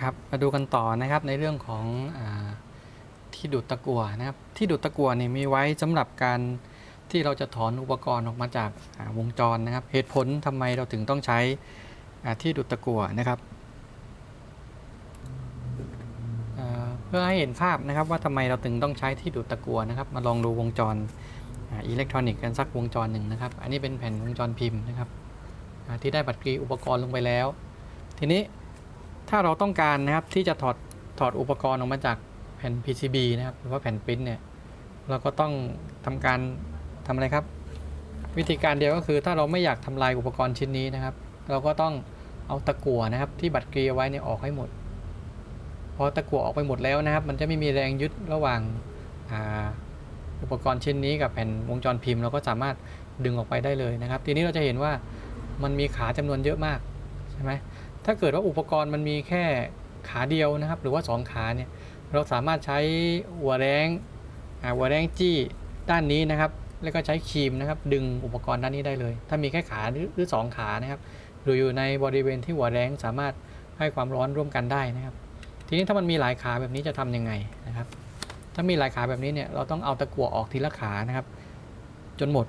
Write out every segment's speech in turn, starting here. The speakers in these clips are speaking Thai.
ครับมาดูกันต่อนะครับในเรื่องของอที่ดูดตะกั่วนะครับ ที่ดูดตะกั่วเนี่ยมีไว้สำหรับการที่เราจะถอนอุปกรณ์ออกมาจากาวงจรนะครับ เหตุผลทำไมเราถึงต้องใช้ที่ดูดตะกั่วนะครับเพื่อให้เห็นภาพนะครับว่าทำไมเราถึงต้องใช้ที่ดูดตะกั่วนะครับ มาลองดูวงจรอ,อิเล็กทรอนิกส์กันสักวงจรหนึ่งนะครับ อันนี้เป็นแผ่นวงจรพิมพ์นะครับที่ได้บัตรกรีอุปกรณ์ลงไปแล้ว ทีนี้ ถ้าเราต้องการนะครับที่จะถอดถอดอุปกรณ์ออกมาจากแผ่น PCB นะครับหรือว่าแผ่นปริ้นเนี่ยเราก็ต้องทำการทำอะไรครับ วิธีการเดียวก็คือถ้าเราไม่อยากทำลายอุปกรณ์ชิ้นนี้นะครับ เราก็ต้องเอาตะกั่วนะครับ ที่บัดเกลียวไว้เนี่ยออกให้หมดพอตะกั่วออกไปหมดแล้วนะครับ มันจะไม่มีแรงยึดระหว่างอ,าอุปกรณ์ชิ้นนี้กับแผ่นวงจรพิมพ์ เราก็สามารถดึงออกไปได้เลยนะครับ ทีนี้เราจะเห็นว่ามันมีขาจำนวนเยอะมากใช่ไหม ถ้าเกิดว่าอุปกรณ์มันมีแค่ขาเดียวนะครับ หรือว่า 2 ขาเนี่ยเราสามารถใช้หัวแรงหัวแรงจี้ด้านนี้นะครับ แล้วก็ใช้ครีมนะครับ ดึงอุปกรณ์ด้านนี้ได้เลย ถ้ามีแค่ขาหรือสองขานะครับหรืออยู่ในบริเวณที่หัวแรงสามารถให้ความร้อนร่วมกันได้นะครับ ทีนี้ถ้ามันมีหลายขาแบบนี้จะทำยังไงนะครับ ถ้ามีหลายขาแบบนี้เนี่ยเราต้องเอาตะกั่วออกทีละขานะครับ จนหมด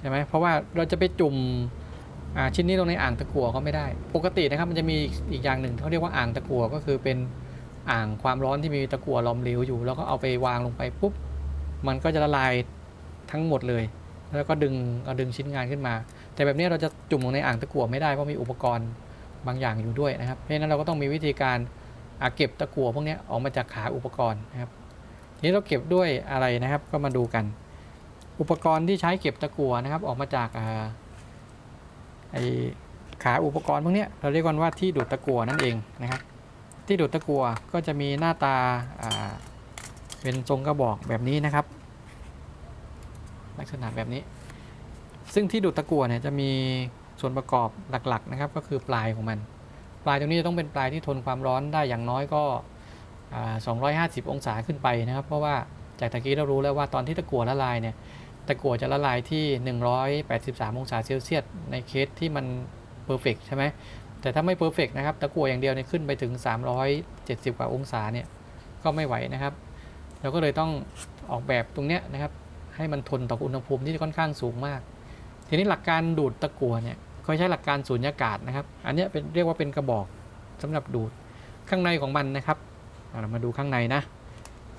ใช่ไหมเพราะว่าเราจะไปจุ่ม ชิ้นนี้ลงในอ่างตะกั่วก็ไม่ได้ ปกตินะครับมันจะมีอีกอย่างหนึ่งเขาเรียกว่าอ่างตะกั่วก็คือเป็นอ่างความร้อนที่มีตะกั่วลอมเหลวอยู่ แล้วก็เอาไปวางลงไปปุ๊บมันก็จะละลายทั้งหมดเลย แล้วก็ดึงเอาดึงชิ้นงานขึ้นมา แต่แบบนี้เราจะจุ่มลงในอ่างตะกั่วไม่ได้เพราะมีอุปกรณ์บางอย่างอยู่ด้วยนะครับเพราะฉะนั้นเราก็ต้องมีวิธีการเก็บตะกั่วพวกนี้ออกมาจากขาอุปกรณ์นะครับทีนี้เราเก็บด้วยอะไรนะครับก็มาดูกัน อุปกรณ์ที่ใช้เก็บตะกั่วนะครับออกมาจากอ ไอขาอุปกรณ์พวกเนี้ยเราเรียกกันว่าที่ดูดตะกั่วนั่นเองนะครับ ที่ดูดตะกั่วก็จะมีหน้าตาเป็นทรงกระบอกแบบนี้นะครับ ลักษณะแบบนี้ ซึ่งที่ดูดตะกั่วเนี่ยจะมีส่วนประกอบหลักๆนะครับ ก็คือปลายของมัน ปลายตรงนี้จะต้องเป็นปลายที่ทนความร้อนได้อย่างน้อยก็ 250 องศาขึ้นไปนะครับ เพราะว่าจากตะกี้เรารู้แล้วว่าตอนที่ตะกั่วละลายเนี่ย ตะกั่วจะละลายที่ 183 องศาเซลเซียสในเคสที่มันเพอร์เฟกใช่ไหมแต่ถ้าไม่เพอร์เฟกนะครับตะกั่วอย่างเดียวเนี่ยขึ้นไปถึง 370 กว่าองศาเนี่ยก็ไม่ไหวนะครับ เราก็เลยต้องออกแบบตรงเนี้ยนะครับ ให้มันทนต่ออุณหภูมิที่ค่อนข้างสูงมาก ทีนี้หลักการดูดตะกั่วเนี่ยเขาใช้หลักการสูญญากาศนะครับ อันเนี้ยเป็นเรียกว่าเป็นกระบอกสำหรับดูดข้างในของมันนะครับเรามาดูข้างในนะ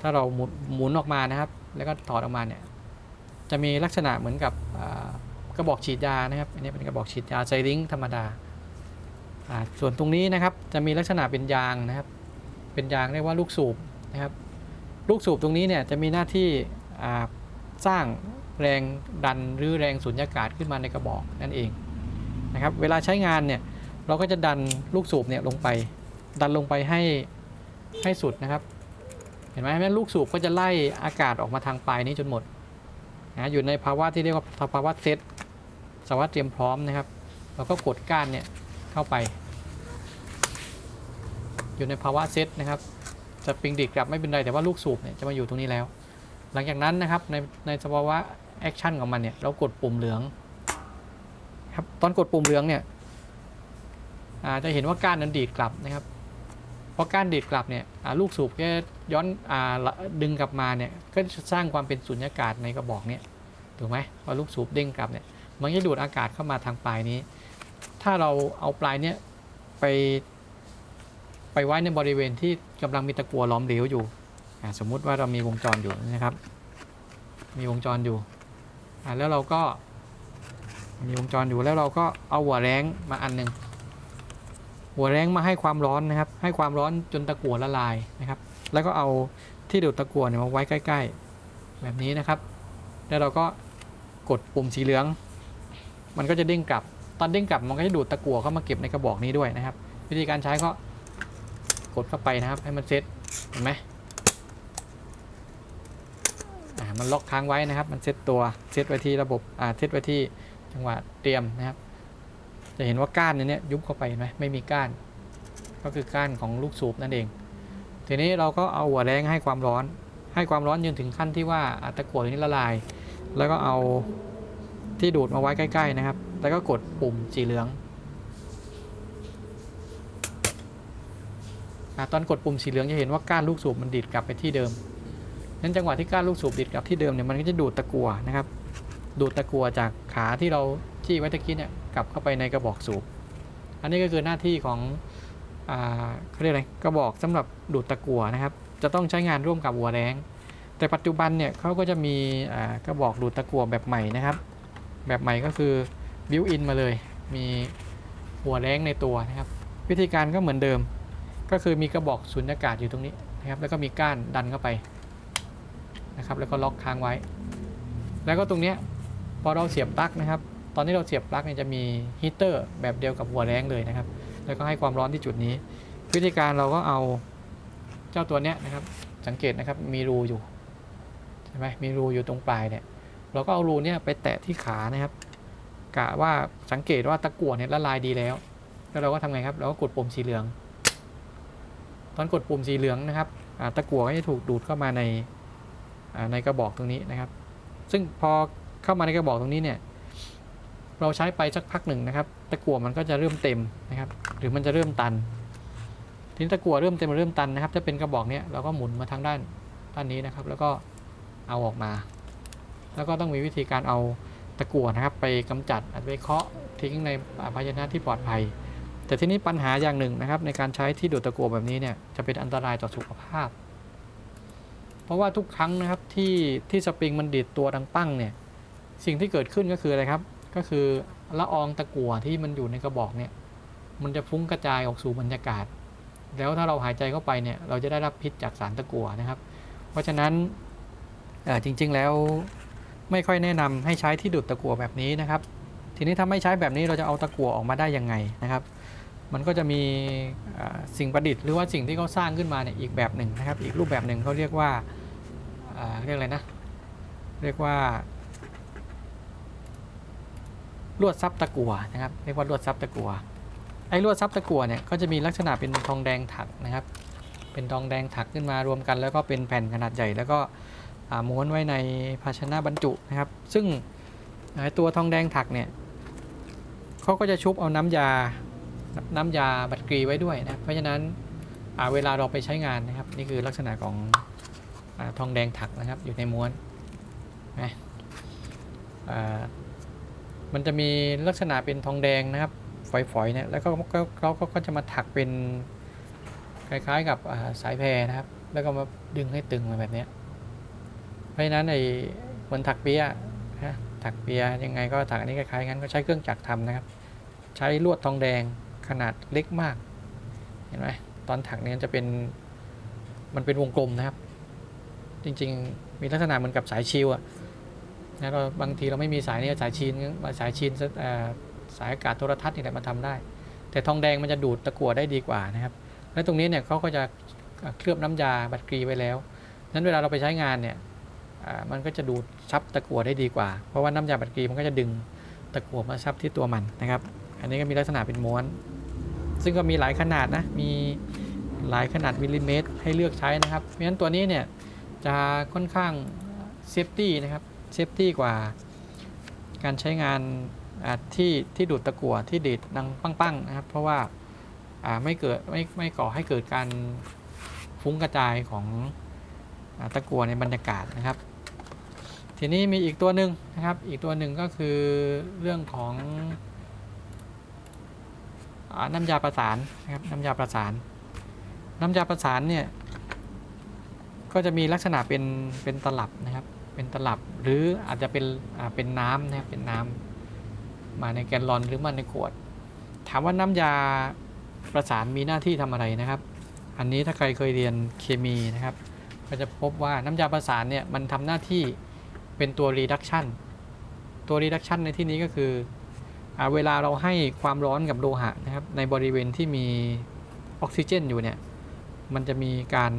ถ้าเราหมุนหมุนออกมานะครับ แล้วก็ถอดออกมาเนี่ย จะมีลักษณะเหมือนกับกระบอกฉีดยานะครับอันนี้เป็นกระบอกฉีดยาไซริงธรรมดา ส่วนตรงนี้นะครับจะมีลักษณะเป็นยางนะครับ เป็นยางเรียกว่าลูกสูบนะครับ ลูกสูบตรงนี้เนี่ยจะมีหน้าที่สร้างแรงดันหรือแรงสุญญากาศขึ้นมาในกระบอกนั่นเองนะครับ เวลาใช้งานเนี่ยเราก็จะดันลูกสูบเนี่ยลงไป ดันลงไปให้ให้สุดนะครับ เห็นไหมแม่ลูกสูบก็จะไล่อากาศออกมาทางปลายนี้จนหมด นะอยู่ในภาวะที่เรียกว่าภาวะเซตสภาวะเตรียมพร้อมนะครับ เราก็กดก้านเนี่ยเข้าไป อยู่ในภาวะเซตนะครับจะปิงดีดกลับไม่เป็นไรแต่ว่าลูกสูบเนี่ยจะมาอยู่ตรงนี้แล้ว หลังจากนั้นนะครับในในสภาวะแอคชั่นของมันเนี่ยเรากดปุ่มเหลืองครับตอนกดปุ่มเหลืองเนี่ยจะเห็นว่าก้านนั้นดีดกลับนะครับเพราะก้านดีดกลับเนี่ยลูกสูบก็ ย้อนอดึงกลับมาเนี่ยก็จะสร้างความเป็นสุญญากาศในกระบอกเนี่ยถูกไหมพอลูกสูบเด้งกลับเนี่ยมันจะดูดอากาศเข้ามาทางปลายนี้ ถ้าเราเอาปลายเนี่ยไป ไปไว้ในบริเวณที่กำลังมีตะกัวล้อมเหลวอยู่สมมุติว่าเรามีวงจรอยู่นะครับ มีวงจรอยู่แล้วเราก็มีวงจรอยู่แล้วเราก็เอาหัวแรงมาอันหนึ่ง หัวแรงมาให้ความร้อนนะครับ ให้ความร้อนจนตะกั่วละลายนะครับ แล้วก็เอาที่ดูดตะกั่วเนี่ยมาไว้ใกล้ ๆ แบบนี้นะครับ แล้วเราก็กดปุ่มสีเหลือง มันก็จะเด้งกลับ ตอนเด้งกลับมันก็จะดูดตะกั่วเข้ามาเก็บในกระบอกนี้ด้วยนะครับ วิธีการใช้ก็กดเข้าไปนะครับ ให้มันเซตเห็นไหมอ่ามันล็อกค้างไว้นะครับ มันเซตตัว เซตไว้ที่ระบบ อ่า เซตไว้ที่จังหวะเตรียมนะครับ จะเห็นว่าก้านนี้ยุบเข้าไปไหมไม่มีก้าน ก็คือก้านของลูกสูบนั่นเอง ทีนี้เราก็เอาหัวแรงให้ความร้อน ให้ความร้อนจนถึงขั้นที่ว่าอะตะกั่วนี้ละลาย แล้วก็เอาที่ดูดมาไว้ใกล้ ๆนะครับ แล้วก็กดปุ่มสีเหลืองอตอนกดปุ่มสีเหลืองจะเห็นว่าก้านลูกสูบมันดีดกลับไปที่เดิม นั้นจังหวะที่ก้านลูกสูบดีดกลับที่เดิมเนี่ยมันก็จะดูดตะกั่วนะครับ ดูดตะกั่วจากขาที่เรา จี้ไว้ตะกี้เนี่ยกลับเข้าไปในกระบอกสูบ อันนี้ก็คือหน้าที่ของอเขาเรียกอะไรกระบอกสำหรับดูดตะกั่วนะครับ จะต้องใช้งานร่วมกับหัวแรงแต่ปัจจุบันเนี่ยเขาก็จะมีกระบอกดูดตะกั่วแบบใหม่นะครับ แบบใหม่ก็คือบิวอินมาเลย มีหัวแรงในตัวนะครับ วิธีการก็เหมือนเดิม ก็คือมีกระบอกสุญญากาศอยู่ตรงนี้นะครับ แล้วก็มีก้านดันเข้าไปนะครับ แล้วก็ล็อกค้างไว้ แล้วก็ตรงเนี้ยพอเราเสียบปลั๊กนะครับ อนที่เราเสียบปลั๊กเนี่ยจะมีฮีเตอร์แบบเดียวกับหัวแรงเลยนะครับ แล้วก็ให้ความร้อนที่จุดนี้ วิธีการเราก็เอาเจ้าตัวเนี้ยนะครับ สังเกตนะครับมีรูอยู่ใช่ไหมมีรูอยู่ตรงปลายเนี่ย เราก็เอารูเนี่ยไปแตะที่ขานะครับกะว่าสังเกตว่าตะกั่วเนี่ยละลายดีแล้ว แล้วเราก็ทำไงครับ เราก็กดปุ่มสีเหลือง ตอนกดปุ่มสีเหลืองนะครับตะกั่วก็จะถูกดูดเข้ามาในในกระบอกตรงนี้นะครับ ซึ่งพอเข้ามาในกระบอกตรงนี้เนี่ย เราใช้ไปสักพักหนึ่งนะครับ ตะกั่วมันก็จะเริ่มเต็มนะครับ หรือมันจะเริ่มตัน ทีนี้ตะกั่วเริ่มเต็มเริ่มตันนะครับถ้าเป็นกระบอกเนี้ยเราก็หมุนมาทางด้านด้านนี้นะครับ แล้วก็เอาออกมา แล้วก็ต้องมีวิธีการเอาตะกั่วนะครับ ไปกำจัดอาจไปเคาะทิ้งในภาชนะที่ปลอดภัย แต่ที่นี้ปัญหาอย่างหนึ่งนะครับ ในการใช้ที่ดูดตะกั่วแบบนี้เนี่ยจะเป็นอันตรายต่อสุขภาพ เพราะว่าทุกครั้งนะครับที่ที่สปริงมันดีดตัวดังปั้งเนี่ยสิ่งที่เกิดขึ้นก็คืออะไรครับ ก็คือละอองตะกั่วที่มันอยู่ในกระบอกเนี่ยมันจะฟุ้งกระจายออกสู่บรรยากาศ แล้วถ้าเราหายใจเข้าไปเนี่ยเราจะได้รับพิษจากสารตะกั่วนะครับ เพราะฉะนั้นจริงๆแล้วไม่ค่อยแนะนำให้ใช้ที่ดูดตะกั่วแบบนี้นะครับ ทีนี้ถ้าไม่ใช้แบบนี้เราจะเอาตะกั่วออกมาได้ยังไงนะครับ มันก็จะมีสิ่งประดิษฐ์หรือว่าสิ่งที่เขาสร้างขึ้นมาเนี่ยอีกแบบหนึ่งนะครับ อีกรูปแบบหนึ่งเขาเรียกว่าเรียกอะไรนะ เรียกว่า ลวดซับตะกั่วนะครับเรียกว่าลวดซับตะกั่วไอ้ลวดซับตะกั่วเนี่ยก็จะมีลักษณะเป็นทองแดงถักนะครับ เป็นทองแดงถักขึ้นมารวมกัน แล้วก็เป็นแผ่นขนาดใหญ่ แล้วก็ม้วนไว้ในภาชนะบรรจุนะครับ ซึ่งตัวทองแดงถักเนี่ยเขาก็จะชุบเอาน้ำยาน้ำยาบัตรกรีไว้ด้วยนะเพราะฉะนั้นเวลาเราไปใช้งานนะครับ นี่คือลักษณะของอทองแดงถักนะครับอยู่ในม้วนนะอ่า มันจะมีลักษณะเป็นทองแดงนะครับ ฝอยๆเนี่ยแล้วก็เขาก็จะมาถักเป็นคล้ายๆกับาสายแพรนะครับ แล้วก็มาดึงให้ตึงมาแบบนี้เพราะฉะนั้นไอ้เหมือนถักเปียนะถักเปียยังไงก็ถักอันนี้คล้ายๆงั้นก็ใช้เครื่องจักรทำนะครับ ใช้ลวดทองแดงขนาดเล็กมาก เห็นไหมตอนถักเนี่ยจะเป็นมันเป็นวงกลมนะครับ จริงๆ มีลักษณะเหมือนกับสายชิวอะ นะเราบางทีเราไม่มีสายนี่สายชีนมาสายชีนสายอากาศโทรทัศน์นี่แหละมาทำได้ แต่ทองแดงมันจะดูดตะกั่วได้ดีกว่านะครับ และตรงนี้เนี่ยเขาก็จะเคลือบน้ำยาบัตรกรีไว้แล้วนั้นเวลาเราไปใช้งานเนี่ยมันก็จะดูดซับตะกั่วได้ดีกว่า เพราะว่าน้ำยาบัตรกรีมันก็จะดึงตะกั่วมาซับที่ตัวมันนะครับ อันนี้ก็มีลักษณะเป็นม้วน ซึ่งก็มีหลายขนาดนะมีหลายขนาดมิลลิเมตรให้เลือกใช้นะครับเพราะฉะนั้นตัวนี้เนี่ยจะค่อนข้างเซฟตี้นะครับ เซฟตี้กว่า การใช้งานที่ที่ดูดตะกั่วที่ดีดดังปั้งๆนะครับ เพราะว่าไม่เกิดไม่ไม่ก่อให้เกิดการฟุ้งกระจายของอตะกั่วในบรรยากาศนะครับ ทีนี้มีอีกตัวหนึ่งนะครับ อีกตัวหนึ่งก็คือเรื่องของอน้ำยาประสานนะครับน้ำยาประสาน น้ำยาประสานเนี่ยก็จะมีลักษณะเป็นเป็นตลับนะครับ เป็นตลับหรืออาจจะเป็นเป็นน้ำนะครับเป็นน้ำมาในแกลลอนหรือมาในขวด ถามว่าน้ำยาประสานมีหน้าที่ทำอะไรนะครับ อันนี้ถ้าใครเคยเรียนเคมีนะครับ ก็จะพบว่าน้ำยาประสานเนี่ยมันทำหน้าที่เป็นตัว reduction ตัว reduction ในที่นี้ก็คืออเวลาเราให้ความร้อนกับโลหะนะครับ ในบริเวณที่มีออกซิเจนอยู่เนี่ยมันจะมีการ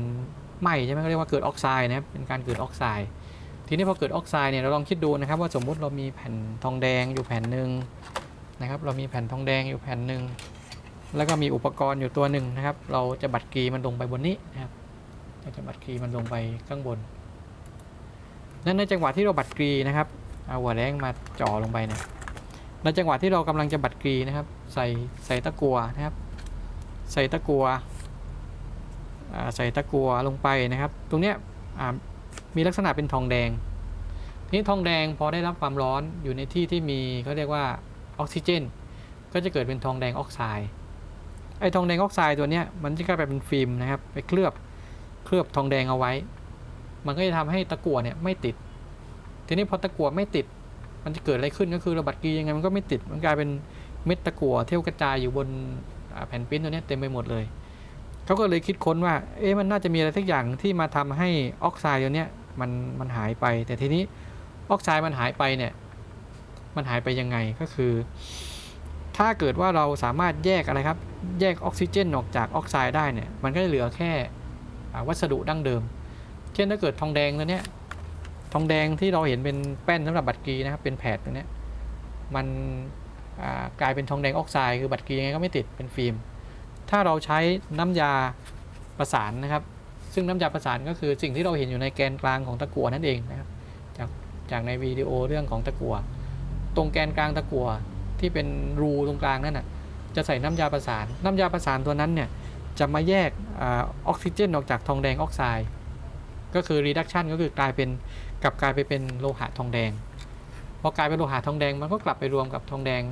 ไหม้ใช่ไหมเขาเรียกว่าเกิดออกไซด์นะครับเป็นการเกิดออกไซด์ ทีนี้พอเกิดออกไซด์เนี่ยเราลองคิดดูนะครับว่าสมมุติเรามีแผ่นทองแดงอยู่แผ่นหนึ่งนะครับ เรามีแผ่นทองแดงอยู่แผ่นหนึ่งแล้วก็มีอุปกรณ์อยู่ตัวหนึ่งนะครับ เราจะบัดกรีมันลงไปบนนี้นะครับเราจะบัดกรีมันลงไปข้างบน นั้นในจังหวะที่เราบัดกรีนะครับเอาหัวแรงมาจ่อลงไปเนี่ยในจังหวะที่เรากำลังจะบัดกรีนะครับ ใส่ใส่ตะกัวนะครับ ใส่ตะกัวใส่ตะกัวลงไปนะครับ ตรงเนี้ยอ่า มีลักษณะเป็นทองแดงทีนี้ทองแดงพอได้รับความร้อนอยู่ในที่ที่มีเขาเรียกว่าออกซิเจน ก็จะเกิดเป็นทองแดงออกไซด์ไอ้ทองแดงออกไซด์ตัวเนี้ยมันจะกลายเป็นฟิล์มนะครับไปเคลือบเคลือบทองแดงเอาไว้ มันก็จะทำให้ตะกั่วเนี่ยไม่ติด ทีนี้พอตะกั่วไม่ติด มันจะเกิดอะไรขึ้นก็คือระบัดกียังไงมันก็ไม่ติด มันกลายเป็นเม็ดตะกั่วเที่ยวกระจายอยู่บนแผ่นปิ้นตัวนี้เต็มไปหมดเลย เขาก็เลยคิดค้นว่า เอ๊ะมันน่าจะมีอะไรสักอย่างที่มาทำให้ออกไซด์ตัวเนี้ย มันมันหายไป แต่ทีนี้ออกไซด์มันหายไปเนี่ย มันหายไปยังไงก็คือ ถ้าเกิดว่าเราสามารถแยกอะไรครับ แยกออกซิเจนออกจากออกไซด์ได้เนี่ย มันก็จะเหลือแค่วัสดุดั้งเดิม เช่นถ้าเกิดทองแดงตัวเนี้ย ทองแดงที่เราเห็นเป็นแป้นสำหรับบัตรกีนะครับ เป็นแผดตัวเนี้ย มันกลายเป็นทองแดงออกไซด์คือบัตรกียังไงก็ไม่ติดเป็นฟิล์ม ถ้าเราใช้น้ำยาประสานนะครับ ซึ่งน้ำยาประสานก็คือสิ่งที่เราเห็นอยู่ในแกนกลางของตะกั่วนั่นเองนะครับจากจากในวิดีโอเรื่องของตะกั่วตรงแกนกลางตะกั่วที่เป็นรูตรงกลางนั่นน่ะจะใส่น้ำยาประสาน น้ำยาประสานตัวนั้นเนี่ยจะมาแยกออกซิเจนออกจากทองแดงออกไซด์ก็คือ reduction ก็คือกลายเป็นกลับกลายไปเป็นโลหะทองแดงพอกลายเป็นโลหะทองแดงมันก็กลับไปรวมกับทองแดง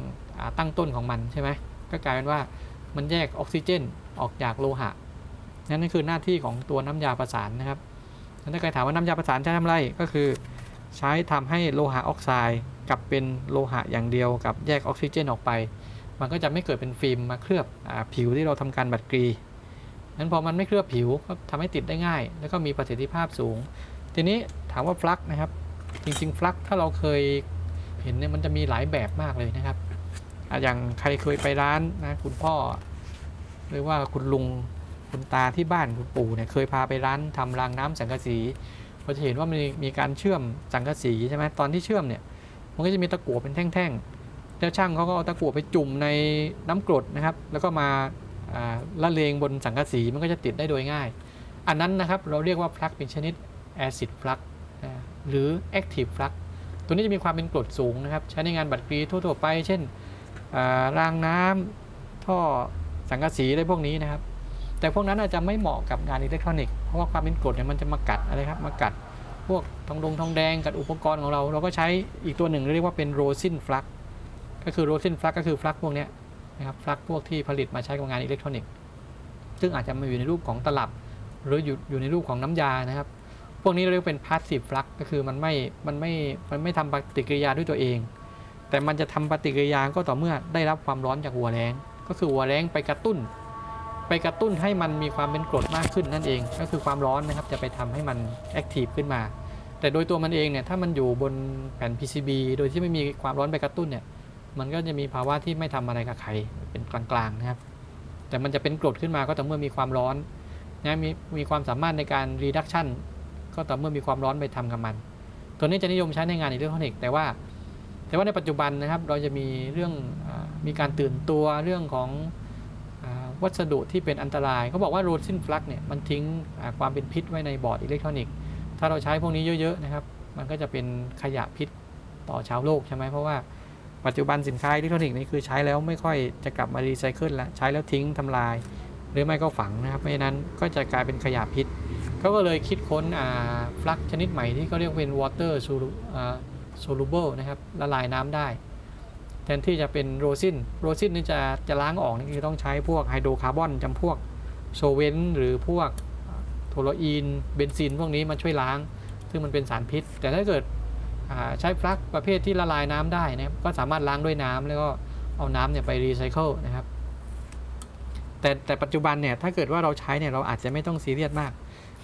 ตั้งต้นของมันใช่ไหมก็กลายเป็นว่ามันแยกออกซิเจนออกจากโลหะ นั่นคือหน้าที่ของตัวน้ำยาประสานนะครับถ้าใครถามว่าน้ำยาประสานใช้ทำอะไรก็คือ ใช้ทำให้โลหะออกไซด์กลับเป็นโลหะอย่างเดียวกับแยกออกซิเจนออกไป มันก็จะไม่เกิดเป็นฟิล์มมาเคลือบอผิวที่เราทำการบัดกรีนั้นพอมันไม่เคลือบผิวก็ทำให้ติดได้ง่าย แล้วก็มีประสิทธิภาพสูง ทีนี้ถามว่าฟลักนะครับ จริงๆฟลักถ้าเราเคยเห็นเนี่ยมันจะมีหลายแบบมากเลยนะครับ อย่างใครเคยไปร้านนะคุณพ่อหรือว่าคุณลุง คุณตาที่บ้านคุณปู่เนี่ยเคยพาไปร้านทำรางน้ำสังกะสีเราจะเห็นว่ามีมีการเชื่อมสังกะสีใช่ไหมตอนที่เชื่อมเนี่ยมันก็จะมีตะกั่วเป็นแท่งๆแล้วช่างเขาก็เอาตะกั่วไปจุ่มในน้ำกรดนะครับ แล้วก็มาละเลงบนสังกะสีมันก็จะติดได้โดยง่าย อันนั้นนะครับเราเรียกว่าพลักเป็นชนิด acid plug นะหรือ active plug ตัวนี้จะมีความเป็นกรดสูงนะครับ ใช้ในงานบัตรกรีทั่วๆไป เช่นารางน้ำท่อสังกะสีอะไรพวกนี้นะครับ แต่พวกนั้นอาจจะไม่เหมาะกับงานอิเล็กทรอนิกส์เพราะว่าความเป็นกรดเนี่ยมันจะมากัดอะไรครับมากัดพวกทองดงทองแดงกัดอุปกรณ์ของเรา เราก็ใช้อีกตัวหนึ่งเรียกว่าเป็นโรซินฟลักก็คือโรซินฟลักก็คือฟลักพวกเนี้ยนะครับปลั๊กพวกที่ผลิตมาใช้กับงานอิเล็กทรอนิกส์ซึ่งอาจจะมาอยู่ในรูปของตลับ หรืออยู่อยู่ในรูปของน้ำยานะครับ พวกนี้เราเรียกเป็น passive flux ก็คือมันไม่มันไม่มันไม่ทำปฏิกิริยาด้วยตัวเอง แต่มันจะทำปฏิกิริยาก็ต่อเมื่อได้รับความร้อนจากหัวแรงก็คือหัวแรงไปกระตุ้น ไปกระตุ้นให้มันมีความเป็นกรดมากขึ้นนั่นเอง ก็คือความร้อนนะครับ จะไปทำให้มัน active ขึ้นมา แต่โดยตัวมันเองเนี่ยถ้ามันอยู่บนแผ่น PCB โดยที่ไม่มีความร้อนไปกระตุ้นเนี่ยมันก็จะมีภาวะที่ไม่ทำอะไรกับใครเป็นกลางๆนะครับแต่มันจะเป็นกรดขึ้นมาก็ต่อเมื่อมีความร้อนนะมีมีความสามารถในการ reduction ก็ต่อเมื่อมีความร้อนไปทำกับมัน ตัวนี้จะนิยมใช้ในงานอิเล็กทรอนิกส์แต่ว่า แต่ว่าในปัจจุบันนะครับเราจะมีเรื่องอมีการตื่นตัวเรื่องของ วัสดุที่เป็นอันตรายเขาบอกว่าโรซินฟลักเนี่ยมันทิ้งความเป็นพิษไว้ในบอร์ดอิเล็กทรอนิกส์ถ้าเราใช้พวกนี้เยอะๆนะครับ มันก็จะเป็นขยะพิษต่อชาวโลกใช่ไหมเพราะว่าปัจจุบันสินค้าอิเล็กทรอนิกส์นี่คือใช้แล้วไม่ค่อยจะกลับมารีไซเคิลแล้วใช้แล้วทิ้งทำลาย หรือไม่ก็ฝังนะครับไม่นั้นก็จะกลายเป็นขยะพิษเขาก็เลยคิดค้นฟลักชนิดใหม่ที่เขาเรียกเป็น water solu- อ่า soluble นะครับละลายน้ำได้ แทนที่จะเป็นโรซินโรซินนี่จะจะล้างออกนี่คือต้องใช้พวกไฮโดรคาร์บอนจำพวกโซเวนหรือพวกโทโลอีนเบนซินพวกนี้มาช่วยล้าง ซึ่งมันเป็นสารพิษ แต่ถ้าเกิดใช้ปลั๊กประเภทที่ละลายน้ำได้นะครับก็สามารถล้างด้วยน้ำแล้วก็เอาน้ำเนี่ยไปรีไซเคิลนะครับแต่แต่ปัจจุบันเนี่ยถ้าเกิดว่าเราใช้เนี่ยเราอาจจะไม่ต้องซีเรียสมาก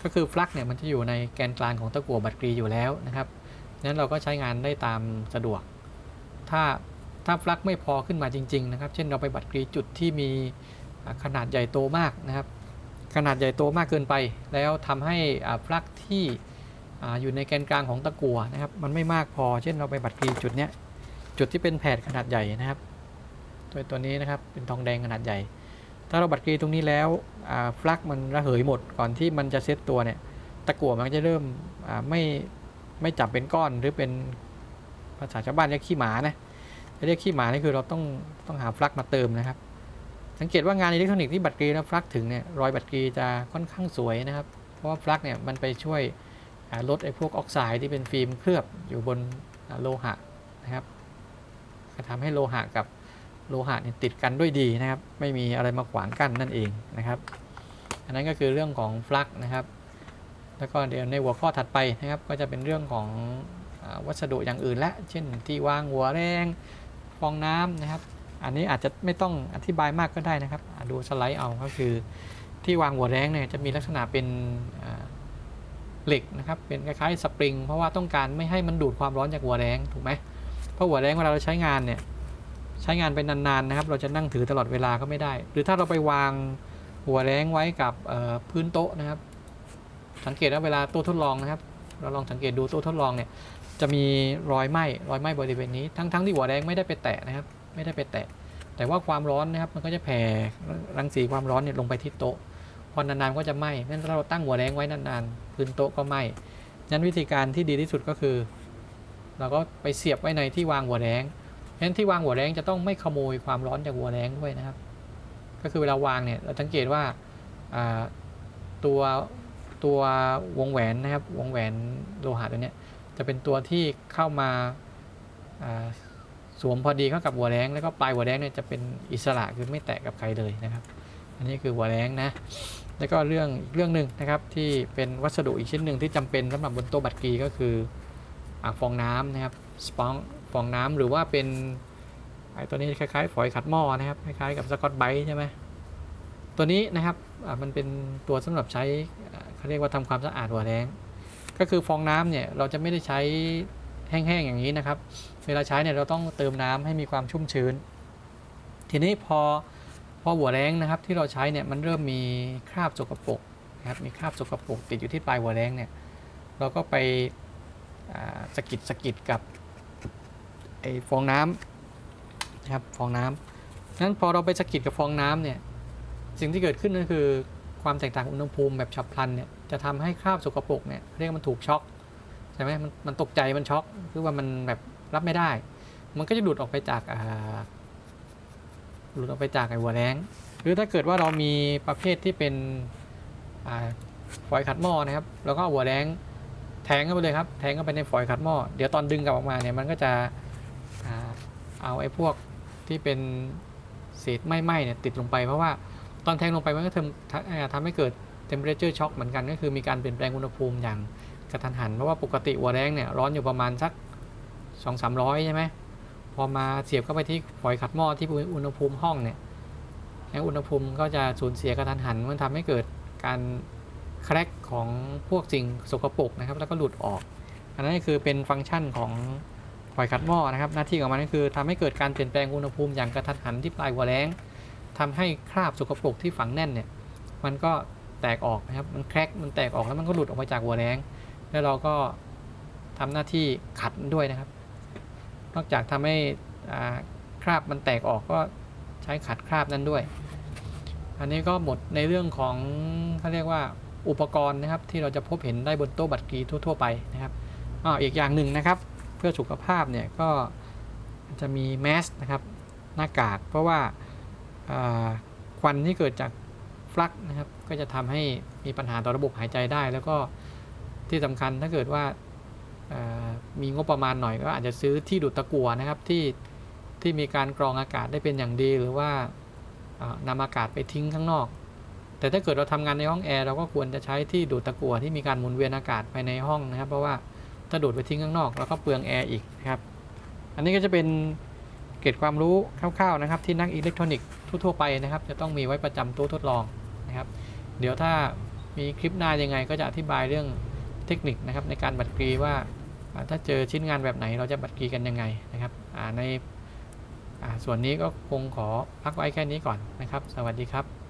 ก็คือปลั๊กเนี่ยมันจะอยู่ในแกนกลางของตะกั่วบัตรกรีอยู่แล้วนะครับนั้นเราก็ใช้งานได้ตามสะดวก ถ้า ถ้าปลั๊กไม่พอขึ้นมาจริง ๆ นะครับ เช่นเราไปบัตรกรีจุดที่มีขนาดใหญ่โตมากนะครับ ขนาดใหญ่โตมากเกินไป แล้วทำให้ปลั๊กที่อยู่ในแกนกลางของตะกั่วนะครับ มันไม่มากพอ เช่นเราไปบัดกรีจุดเนี้ยจุดที่เป็นแผดขนาดใหญ่นะครับ ตัวตัวนี้นะครับเป็นทองแดงขนาดใหญ่ ถ้าเราบัดกรีตรงนี้แล้วอ่าฟลักมันระเหยหมดก่อนที่มันจะเซตตัวเนี่ยตะกั่วมันจะเริ่มไม่ไม่จับเป็นก้อนหรือเป็นภาษาชาวบ้านเรียกขี้หมานะ เรียกขี้หมานี่คือเราต้องต้องหาฟลักมาเติมนะครับ สังเกตว่างานอิเล็กทรอนิกส์ที่บัตรกรีและฟลักถึงเนี่ยรอยบัตรกรีจะค่อนข้างสวยนะครับ เพราะว่าฟลักเนี่ยมันไปช่วยลดไอ้พวกออกไซด์ที่เป็นฟิล์มเคลือบอยู่บนโลหะนะครับก็ทำให้โลหะกับโลหะเนี่ยติดกันด้วยดีนะครับ ไม่มีอะไรมาขวางกั้นนั่นเองนะครับ อันนั้นก็คือเรื่องของฟลักนะครับ แล้วก็เดี๋ยวในหัวข้อถัดไปนะครับ ก็จะเป็นเรื่องของอวัสดุอย่างอื่นละ เช่นที่วางหัวแรง ฟองน้ำนะครับ อันนี้อาจจะไม่ต้องอธิบายมากก็ได้นะครับ ดูสไลด์เอาก็คือที่วางหัวแรงเนี่ยจะมีลักษณะเป็นเหล็กนะครับ เป็นคล้ายๆสปริง เพราะว่าต้องการไม่ให้มันดูดความร้อนจากหัวแรงถูกไหมเพราะหัวแรงเวลาเราใช้งานเนี่ยใช้งานไปนานๆนะครับ เราจะนั่งถือตลอดเวลาก็ไม่ได้ หรือถ้าเราไปวางหัวแรงไว้กับพื้นโต๊ะนะครับ สังเกตว่าเวลาต๊ะทดลองนะครับ เราลองสังเกตดูโต๊ะทดลองเนี่ยจะมีรอยไหม้รอยไหม้บริเวณนี้ทั้งๆที่หัวแรงไม่ได้ไปแตะนะครับไม่ได้ไปแตะ แต่ว่าความร้อนนะครับมันก็จะแผ่รังสีความร้อนเนี่ยลงไปที่โต๊ะพอนานๆก็จะไหม้งั้นถ้าเราตั้งหัวแรงไว้นานๆพื้นโต๊ะก็ไหม้งั้นวิธีการที่ดีที่สุดก็คือ เราก็ไปเสียบไว้ในที่วางหัวแดงเพรงงั้นที่วางหัวแรงจะต้องไม่ขโมยความร้อนจากหัวแรงด้วยนะครับ ก็คือเวลาวางเนี่ยเราสังเกตว่าตัว ตัววงแหวนนะครับวงแหวนโลหะตัวนี้จะเป็นตัวที่เข้ามาสวมพอดีเข้ากับหัวแรงแล้วก็ปลายหัวแรงเนี่ยจะเป็นอิสระคือไม่แตะกับใครเลยนะครับ อันนี้คือหัวแรงนะแล้วก็เรื่องอีกเรื่องหนึ่งนะครับที่เป็นวัสดุอีกชิ้นหนึ่งที่จำเป็นสำหรับบนโต๊ะบัตรกรีก็คืออาฟองน้ำนะครับสปองฟองน้ำหรือว่าเป็นไอ้ตัวนี้คล้ายๆฝอยขัดหม้อนะครับคล้ายๆกับสกอตไบท์ใช่ไหมตัวนี้นะครับมันเป็นตัวสำหรับใช้ เขาเรียกว่าทำความสะอาดหัวแรงก็คือฟองน้ำเนี่ยเราจะไม่ได้ใช้แห้งๆอย่างนี้นะครับ เวลาใช้เนี่ยเราต้องเติมน้ำให้มีความชุ่มชื้น ทีนี้พอพอหัวแรงนะครับที่เราใช้เนี่ยมันเริ่มมีคราบสกปรกนะครับมีคราบสกปรกติดอยู่ที่ปลายหัวแรงเนี่ยเราก็ไปสกิดสกิดกับไอ้ฟองน้ำนะครับฟองน้ำนั้นพอเราไปสกิดกับฟองน้ำเนี่ยสิ่งที่เกิดขึ้นก็คือความแตกต่างอุณหภูมิแบบฉับพลันเนี่ย จะทำให้คราบสกปรกเนี่ยเรียกว่ามันถูกช็อกใช่ไหมมันมันตกใจมันช็อกคือว่ามันแบบรับไม่ได้ มันก็จะหลุดออกไปจากอ่าหลุดออกไปจากไอ้หัวแรงหรือถ้าเกิดว่าเรามีประเภทที่เป็นอ่าฝอยขัดหม้อนะครับ แล้วก็เอาหัวแรงแทงเข้าไปเลยครับ แทงเข้าไปในฝอยขัดหม้อ เดี๋ยวตอนดึงกลับออกมาเนี่ยมันก็จะอ่าเอาไอ้พวกที่เป็นเศษไหม้ๆเนี่ยติดลงไปเพราะว่าตอนแทงลงไปมันก็ทำทำอ่าทำให้เกิด temperature shock เหมือนกันก็คือมีการเปลี่ยนแปลงอุณหภูมิอย่างกระทันหัน เพราะว่าปกติหัวแรงเนี่ยร้อนอยู่ประมาณสักสองสามร้อยใช่ไหมพอมาเสียบเข้าไปที่ฝอยขัดหม้อที่อุณหภูมิห้องเนี่ยแล้วอุณหภูมิก็จะสูญเสียกระทันหันมันทำให้เกิดการแครกของพวกสิ่งสกปรกนะครับ แล้วก็หลุดออก อันนั้นก็คือเป็นฟังก์ชันของฝอยขัดหม้อนะครับ หน้าที่ของมันก็คือทำให้เกิดการเปลี่ยนแปลงอุณหภูมิอย่างกระทันหันที่ปลายหัวแรงทำให้คราบสกปรกที่ฝังแน่นเนี่ย มันก็ แตกออกนะครับ มันแครกมันแตกออกแล้วมันก็หลุดออกมาจากหัวแรงแล้วเราก็ทำหน้าที่ขัดด้วยนะครับ นอกจากทำให้คราบมันแตกออกก็ใช้ขัดคราบนั้นด้วย อันนี้ก็หมดในเรื่องของเขาเรียกว่าอุปกรณ์นะครับ ที่เราจะพบเห็นได้บนโต๊ะบัตรกีทั่ว ๆ ไปนะครับอ้ออีกอย่างหนึ่งนะครับ เพื่อสุขภาพเนี่ยก็จะมีแมสนะครับหน้ากากเพราะว่าควันที่เกิดจาก ฟลักนะครับ ก็จะทำให้มีปัญหาต่อระบบหายใจได้ แล้วก็ที่สำคัญถ้าเกิดว่ามีงบประมาณหน่อยก็อาจจะซื้อที่ดูดตะกั่วนะครับที่ที่มีการกรองอากาศได้เป็นอย่างดีหรือว่าเอ่อนำอากาศไปทิ้งข้างนอก แต่ถ้าเกิดเราทำงานในห้องแอร์เราก็ควรจะใช้ที่ดูดตะกั่วที่มีการหมุนเวียนอากาศภายในห้องนะครับ เพราะว่าถ้าดูดไปทิ้งข้างนอกเราก็เปลืองแอร์อีกนะครับ อันนี้ก็จะเป็นเกร็ดความรู้คร่าวๆนะครับ ที่นักอิเล็กทรอนิกส์ทั่วๆไปนะครับ จะต้องมีไว้ประจำตู้ทดลอง นะครับ เดี๋ยวถ้ามีคลิปหน้ายังไงก็จะอธิบายเรื่องเทคนิคนะครับ ในการบัตรกรีว่าถ้าเจอชิ้นงานแบบไหนเราจะบัตรกรีกันยังไงนะครับในส่วนนี้ก็คงขอพักไว้แค่นี้ก่อนนะครับ สวัสดีครับ